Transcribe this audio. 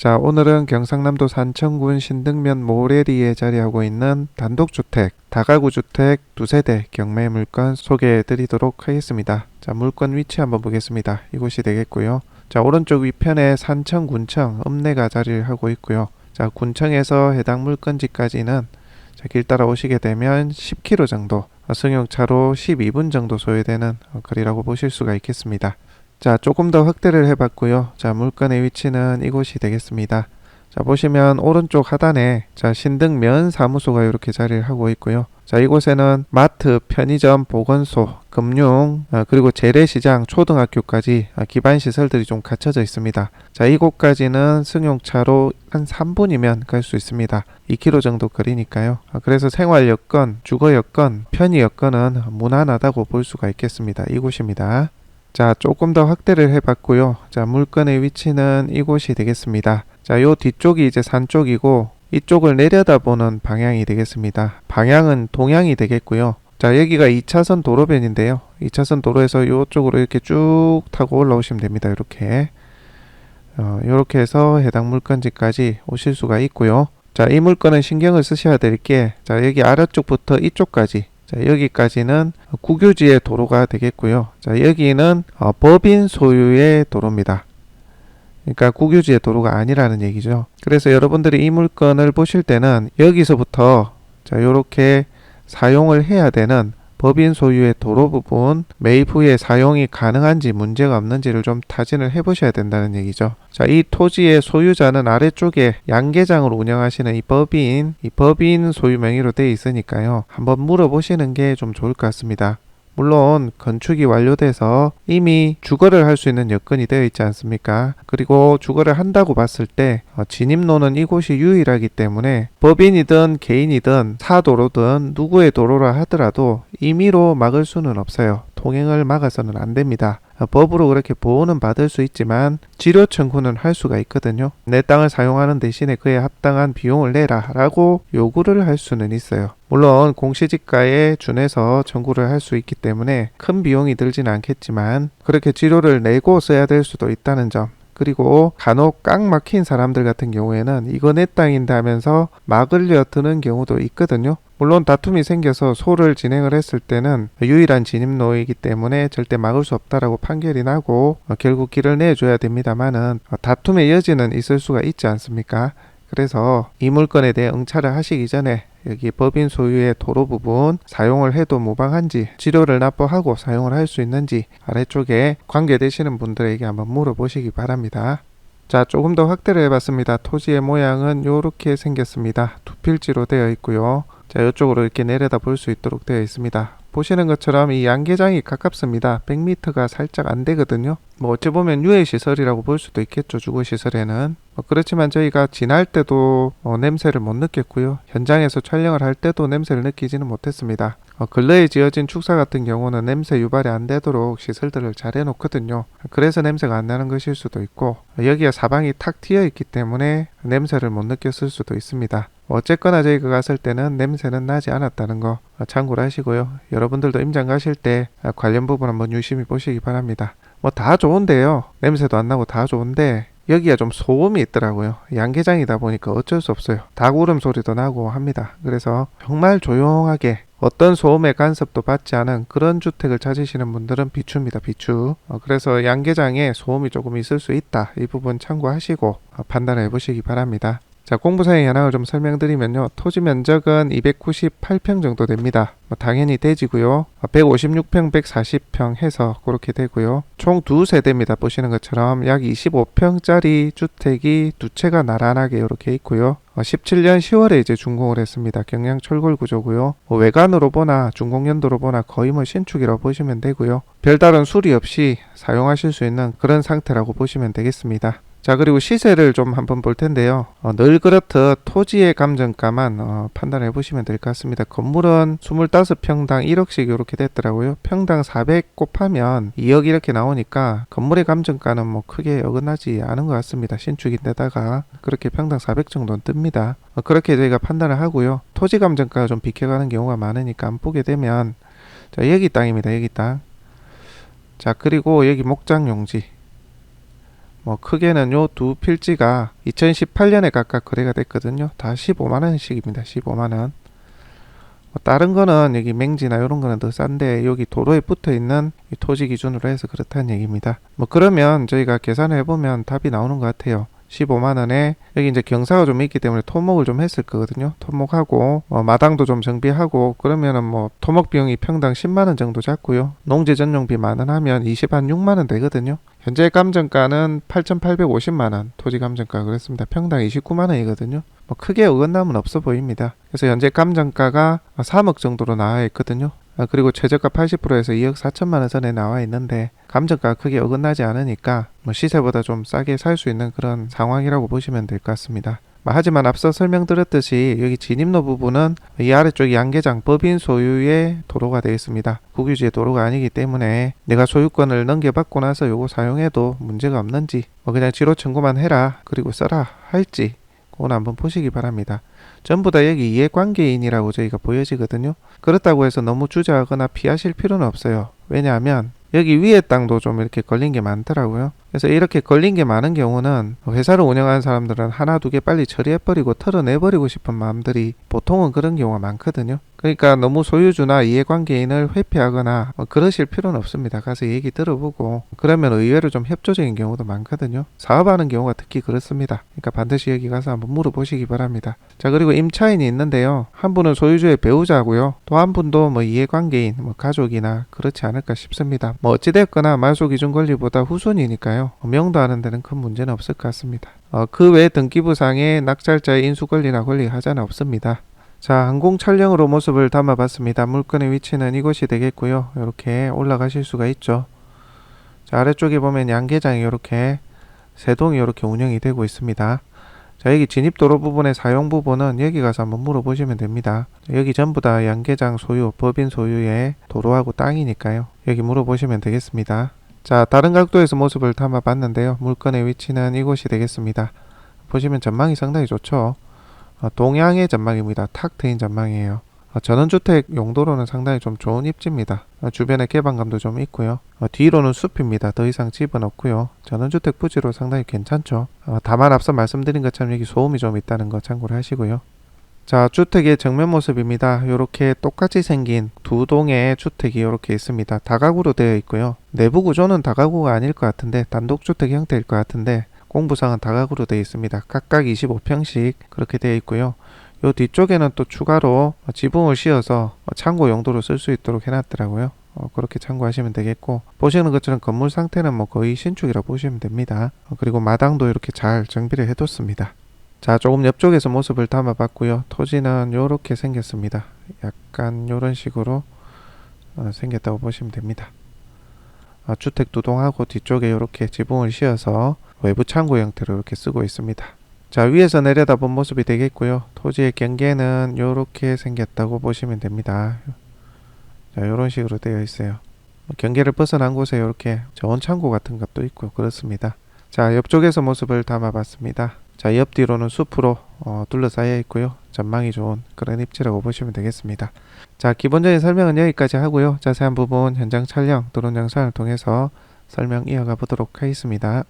자, 오늘은 경상남도 산청군 신등면 모래리에 자리하고 있는 단독주택, 다가구 주택 두 세대 경매 물건 소개해 드리도록 하겠습니다. 자, 물건 위치 한번 보겠습니다. 이곳이 되겠고요. 자, 오른쪽 위편에 산청군청 읍내가 자리를 하고 있고요. 자, 군청에서 해당 물건지까지는 자, 길 따라 오시게 되면 10km 정도, 어, 승용차로 12분 정도 소요되는 어, 거리라고 보실 수가 있겠습니다. 자, 조금 더 확대를 해봤고요. 자, 물건의 위치는 이곳이 되겠습니다. 자, 보시면 오른쪽 하단에 자, 신등면 사무소가 이렇게 자리를 하고 있고요. 자, 이곳에는 마트, 편의점, 보건소, 금융, 어, 그리고 재래시장, 초등학교까지 아, 기반 시설들이 좀 갖춰져 있습니다. 자, 이곳까지는 승용차로 한 3분이면 갈 수 있습니다. 2km 정도 거리니까요. 아, 그래서 생활 여건, 주거 여건, 편의 여건은 무난하다고 볼 수가 있겠습니다. 이곳입니다. 자, 조금 더 확대를 해봤고요. 자, 물건의 위치는 이곳이 되겠습니다. 자, 요 뒤쪽이 이제 산 쪽이고 이쪽을 내려다보는 방향이 되겠습니다. 방향은 동향이 되겠고요. 자, 여기가 2차선 도로변인데요. 2차선 도로에서 이쪽으로 이렇게 쭉 타고 올라오시면 됩니다. 이렇게. 어, 이렇게 해서 해당 물건지까지 오실 수가 있고요. 자, 이 물건은 신경을 쓰셔야 될 게, 자, 여기 아래쪽부터 이쪽까지, 자, 여기까지는 국유지의 도로가 되겠고요. 자, 여기는 어, 법인 소유의 도로입니다. 그러니까 국유지의 도로가 아니라는 얘기죠. 그래서 여러분들이 이 물건을 보실 때는 여기서부터 자, 요렇게 사용을 해야 되는 법인 소유의 도로 부분 매입 후에 사용이 가능한지 문제가 없는지를 좀 타진을 해보셔야 된다는 얘기죠. 자, 이 토지의 소유자는 아래쪽에 양계장을 운영하시는 이 법인, 이 법인 소유 명의로 돼 있으니까요. 한번 물어보시는 게 좀 좋을 것 같습니다. 물론 건축이 완료돼서 이미 주거를 할 수 있는 여건이 되어 있지 않습니까? 그리고 주거를 한다고 봤을 때 어, 진입로는 이곳이 유일하기 때문에 법인이든 개인이든 사도로든 누구의 도로라 하더라도 임의로 막을 수는 없어요. 통행을 막아서는 안 됩니다. 어, 법으로 그렇게 보호는 받을 수 있지만 지료 청구는 할 수가 있거든요. 내 땅을 사용하는 대신에 그에 합당한 비용을 내라 라고 요구를 할 수는 있어요. 물론 공시지가에 준해서 청구를 할 수 있기 때문에 큰 비용이 들지는 않겠지만 그렇게 지료를 내고 써야 될 수도 있다는 점 그리고 간혹 꽉 막힌 사람들 같은 경우에는 이거 내 땅인데 하면서 막으려 드는 경우도 있거든요. 물론 다툼이 생겨서 소를 진행을 했을 때는 유일한 진입로이기 때문에 절대 막을 수 없다라고 판결이 나고 어, 결국 길을 내줘야 됩니다만은 어, 다툼의 여지는 있을 수가 있지 않습니까? 그래서 이 물건에 대해 응찰을 하시기 전에 여기 법인 소유의 도로 부분 사용을 해도 무방한지 지료를 납부하고 사용을 할 수 있는지 아래쪽에 관계되시는 분들에게 한번 물어보시기 바랍니다. 자 조금 더 확대를 해봤습니다. 토지의 모양은 이렇게 생겼습니다. 두 필지로 되어 있고요. 자 이쪽으로 이렇게 내려다 볼 수 있도록 되어 있습니다. 보시는 것처럼 이 양계장이 가깝습니다. 100m가 살짝 안 되거든요. 뭐 어찌 보면 유해 시설이라고 볼 수도 있겠죠. 주거 시설에는. 뭐 그렇지만 저희가 지날 때도 어, 냄새를 못 느꼈고요. 현장에서 촬영을 할 때도 냄새를 느끼지는 못했습니다. 어, 근래에 지어진 축사 같은 경우는 냄새 유발이 안 되도록 시설들을 잘 해놓거든요. 그래서 냄새가 안 나는 것일 수도 있고 여기가 사방이 탁 트여 있기 때문에 냄새를 못 느꼈을 수도 있습니다. 어쨌거나 저희가 갔을 때는 냄새는 나지 않았다는 거 참고를 하시고요. 여러분들도 임장 가실 때 관련 부분 한번 유심히 보시기 바랍니다. 뭐 다 좋은데요. 냄새도 안 나고 다 좋은데 여기가 좀 소음이 있더라고요. 양계장이다 보니까 어쩔 수 없어요. 닭 울음소리도 나고 합니다. 그래서 정말 조용하게 어떤 소음의 간섭도 받지 않은 그런 주택을 찾으시는 분들은 비추입니다. 비추. 어, 그래서 양계장에 소음이 조금 있을 수 있다. 이 부분 참고하시고 어, 판단해 보시기 바랍니다. 자, 공부사의 현황을 좀 설명드리면요. 토지 면적은 298평 정도 됩니다. 뭐 당연히 대지고요. 156평, 140평 해서 그렇게 되고요. 총 두 세대입니다. 보시는 것처럼 약 25평짜리 주택이 두 채가 나란하게 이렇게 있고요. 17년 10월에 이제 준공을 했습니다. 경량 철골 구조고요. 뭐 외관으로 보나 준공 연도로 보나 거의 뭐 신축이라고 보시면 되고요. 별다른 수리 없이 사용하실 수 있는 그런 상태라고 보시면 되겠습니다. 자 그리고 시세를 좀 한번 볼 텐데요. 어, 늘 그렇듯 토지의 감정가만 어, 판단해 보시면 될 것 같습니다. 건물은 25평당 1억씩 이렇게 됐더라고요. 평당 400 곱하면 2억 이렇게 나오니까 건물의 감정가는 뭐 크게 어긋나지 않은 것 같습니다. 신축인데다가 그렇게 평당 400 정도는 뜹니다. 어, 그렇게 저희가 판단을 하고요. 토지 감정가가 좀 비켜가는 경우가 많으니까 안 보게 되면 자 여기 땅입니다. 여기 땅. 자 그리고 여기 목장 용지. 뭐 크게는 요 두 필지가 2018년에 각각 거래가 됐거든요. 다 15만 원씩입니다. 15만 원. 뭐 다른 거는 여기 맹지나 이런 거는 더 싼데 여기 도로에 붙어 있는 이 토지 기준으로 해서 그렇다는 얘기입니다. 뭐 그러면 저희가 계산을 해보면 답이 나오는 것 같아요. 15만 원에 여기 이제 경사가 좀 있기 때문에 토목을 좀 했을 거거든요. 토목하고 어, 마당도 좀 정비하고 그러면은 뭐 토목 비용이 평당 10만 원 정도 잡고요. 농지 전용비 만원 하면 20한 6만 원 되거든요. 현재 감정가는 8,850만 원 토지 감정가 그랬습니다. 평당 29만 원이거든요. 뭐 크게 어긋남은 없어 보입니다. 그래서 현재 감정가가 3억 정도로 나와 있거든요. 아, 그리고 최저가 80%에서 2억 4천만 원 선에 나와 있는데 감정가가 크게 어긋나지 않으니까 뭐 시세보다 좀 싸게 살 수 있는 그런 상황이라고 보시면 될 것 같습니다. 뭐 하지만 앞서 설명드렸듯이 여기 진입로 부분은 이 아래쪽 양계장 법인 소유의 도로가 되어 있습니다. 국유지의 도로가 아니기 때문에 내가 소유권을 넘겨받고 나서 요거 사용해도 문제가 없는지 뭐 그냥 지로 청구만 해라 그리고 써라 할지 그건 한번 보시기 바랍니다. 전부 다 여기 이해관계인이라고 저희가 보여지거든요. 그렇다고 해서 너무 주저하거나 피하실 필요는 없어요. 왜냐하면 여기 위에 땅도 좀 이렇게 걸린 게 많더라고요. 그래서 이렇게 걸린 게 많은 경우는 회사를 운영하는 사람들은 하나 두 개 빨리 처리해버리고 털어내버리고 싶은 마음들이 보통은 그런 경우가 많거든요. 그러니까 너무 소유주나 이해관계인을 회피하거나 뭐 그러실 필요는 없습니다. 가서 얘기 들어보고 그러면 의외로 좀 협조적인 경우도 많거든요. 사업하는 경우가 특히 그렇습니다. 그러니까 반드시 여기 가서 한번 물어보시기 바랍니다. 자 그리고 임차인이 있는데요. 한 분은 소유주의 배우자고요. 또 한 분도 뭐 이해관계인, 뭐 가족이나 그렇지 않을까 싶습니다. 뭐 어찌됐거나 말소 기준 권리보다 후순이니까요. 명도 하는 데는 큰 문제는 없을 것 같습니다. 어, 그 외 등기부상에 낙찰자의 인수 권리나 권리 하자는 없습니다. 자, 항공 촬영으로 모습을 담아봤습니다. 물건의 위치는 이곳이 되겠고요. 이렇게 올라가실 수가 있죠. 자, 아래쪽에 보면 양계장이 이렇게 세 동이 이렇게 운영이 되고 있습니다. 자, 여기 진입도로 부분의 사용 부분은 여기 가서 한번 물어보시면 됩니다. 자, 여기 전부 다 양계장 소유, 법인 소유의 도로하고 땅이니까요. 여기 물어보시면 되겠습니다. 자, 다른 각도에서 모습을 담아봤는데요. 물건의 위치는 이곳이 되겠습니다. 보시면 전망이 상당히 좋죠. 어, 동양의 전망입니다. 탁 트인 전망이에요. 어, 전원주택 용도로는 상당히 좀 좋은 입지입니다. 어, 주변에 개방감도 좀 있고요. 어, 뒤로는 숲입니다. 더 이상 집은 없고요. 전원주택 부지로 상당히 괜찮죠. 어, 다만 앞서 말씀드린 것처럼 여기 소음이 좀 있다는 거 참고를 하시고요. 자, 주택의 정면 모습입니다. 이렇게 똑같이 생긴 두 동의 주택이 이렇게 있습니다. 다가구로 되어 있고요. 내부 구조는 다가구가 아닐 것 같은데 단독주택 형태일 것 같은데 공부상은 다가구로 되어 있습니다. 각각 25평씩 그렇게 되어 있고요. 요 뒤쪽에는 또 추가로 지붕을 씌워서 창고 용도로 쓸 수 있도록 해놨더라고요. 어, 그렇게 참고하시면 되겠고 보시는 것처럼 건물 상태는 뭐 거의 신축이라고 보시면 됩니다. 어, 그리고 마당도 이렇게 잘 정비를 해뒀습니다. 자 조금 옆쪽에서 모습을 담아봤고요. 토지는 이렇게 생겼습니다. 약간 이런 식으로 어, 생겼다고 보시면 됩니다. 어, 주택 두 동하고 뒤쪽에 이렇게 지붕을 씌워서 외부 창고 형태로 이렇게 쓰고 있습니다. 자 위에서 내려다본 모습이 되겠고요. 토지의 경계는 이렇게 생겼다고 보시면 됩니다. 자 이런 식으로 되어 있어요. 뭐 경계를 벗어난 곳에 이렇게 저온 창고 같은 것도 있고 그렇습니다. 자 옆쪽에서 모습을 담아봤습니다. 자 옆뒤로는 숲으로 어, 둘러싸여 있고요. 전망이 좋은 그런 입지라고 보시면 되겠습니다. 자 기본적인 설명은 여기까지 하고요. 자세한 부분 현장 촬영 드론 영상을 통해서 설명 이어가 보도록 하겠습니다.